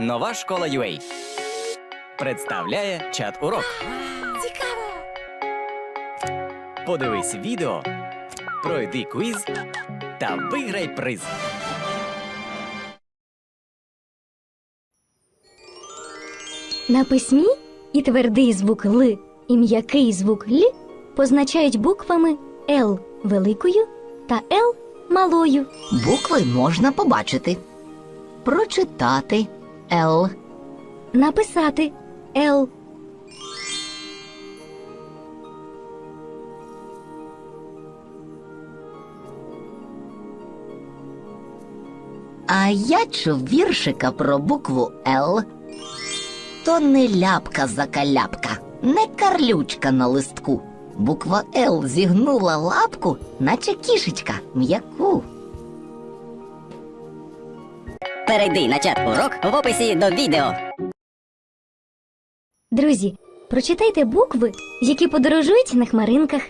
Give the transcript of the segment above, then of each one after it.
Нова школа UA представляє чат урок. Цікаво! Подивись відео, пройди квіз та виграй приз. На письмі і твердий звук Л, і м'який звук Л позначають буквами Л великою та Л малою. Букви можна побачити. Прочитати Л. Написати Л. А я чув віршика про букву Л. То не ляпка закаляпка, не карлючка на листку. Буква Л зігнула лапку, наче кішечка м'яку. Перейди на чат урок в описі до відео. Друзі, прочитайте букви, які подорожують на хмаринках.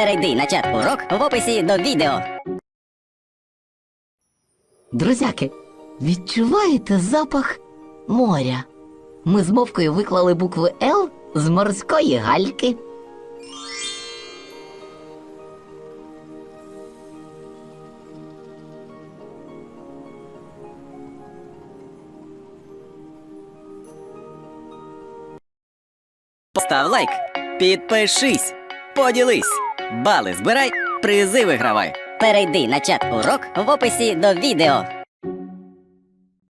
Перейди на чат урок в описі до відео. Друзяки, відчуваєте запах моря? Ми з мовкою виклали букви Л з морської гальки. Постав лайк, підпишись, поділись, бали збирай, призи вигравай. Перейди на чат урок в описі до відео.